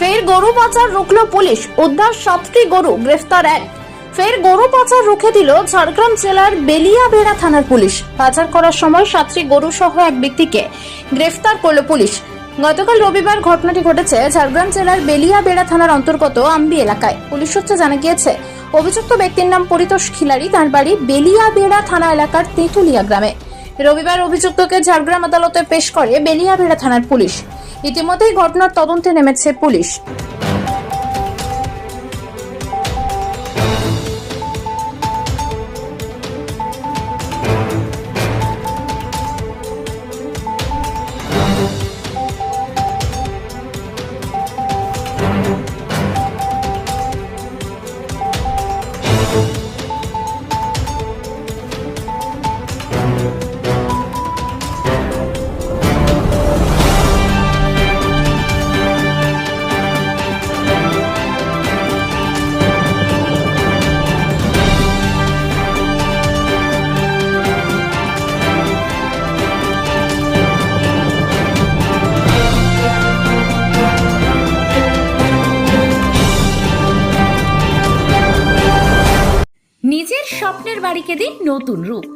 ফের গরু পাচার রুখল পুলিশ। উদ্ধার সাতটি গরু, গ্রেফতার এক। ফের গরু পাচার রুখে দিল ঝাড়গ্রাম জেলার বেলিয়াবেড়া থানার পুলিশ। পাচার করার সময় সাতটি গরু সহ এক ব্যক্তিকে গ্রেফতার করল পুলিশ। গতকাল রবিবার ঘটনাটি ঘটেছে ঝাড়গ্রাম জেলার বেলিয়াবেড়া থানার অন্তর্গত আম্বি এলাকায়। পুলিশ সূত্রে জানা গিয়েছে, অভিযুক্ত ব্যক্তির নাম পরিতোষ খিলারি তার বাড়ি বেলিয়াবেড়া থানা এলাকার তেঁতুলিয়া গ্রামে। রবিবার অভিযুক্তকে ঝাড়গ্রাম আদালতে পেশ করে বেলিয়াবেড়া থানার পুলিশ। ইতিমধ্যেই ঘটনার তদন্তে নেমেছে পুলিশ। নিজের স্বপ্নের বাড়িকে দিন নতুন রূপ।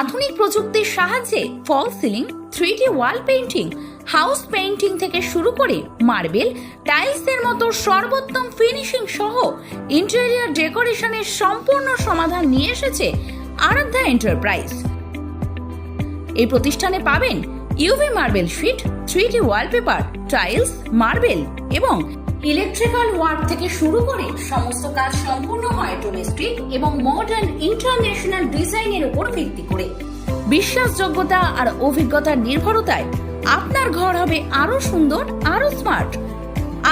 আধুনিক প্রযুক্তির সাহায্যে false ceiling three wall painting, house painting থেকে শুরু করে মার্বেল টাইলসের মতো সর্বোত্তম ফিনিশিং সহ ইন্টেরিয়ার ডেকোরেশনের সম্পূর্ণ সমাধান নিয়ে এসেছে আরাধ্যা এন্টারপ্রাইজ। এই প্রতিষ্ঠানে পাবেন UV marble sheet three wallpaper, tiles, marble এবং ইলেকট্রিক্যাল ওয়ার্ক থেকে শুরু করে সমস্ত কাজ সম্পূর্ণ হয় ডোমেস্টিক এবং মডার্ন ইন্টারন্যাশনাল ডিজাইনের উপর ভিত্তি করে। বিশ্বাসযোগ্যতা আর অভিজ্ঞতার নির্ভরতায় আপনার ঘর হবে আরও সুন্দর, আরও স্মার্ট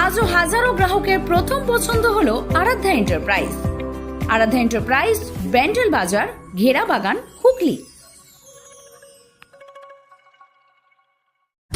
আজও হাজারো গ্রাহকের প্রথম পছন্দ হলো আরাধ্যা এন্টারপ্রাইজ আরাধ্যা এন্টারপ্রাইজ ব্যান্ডেল বাজার, ঘেরা বাগান, হুগলি।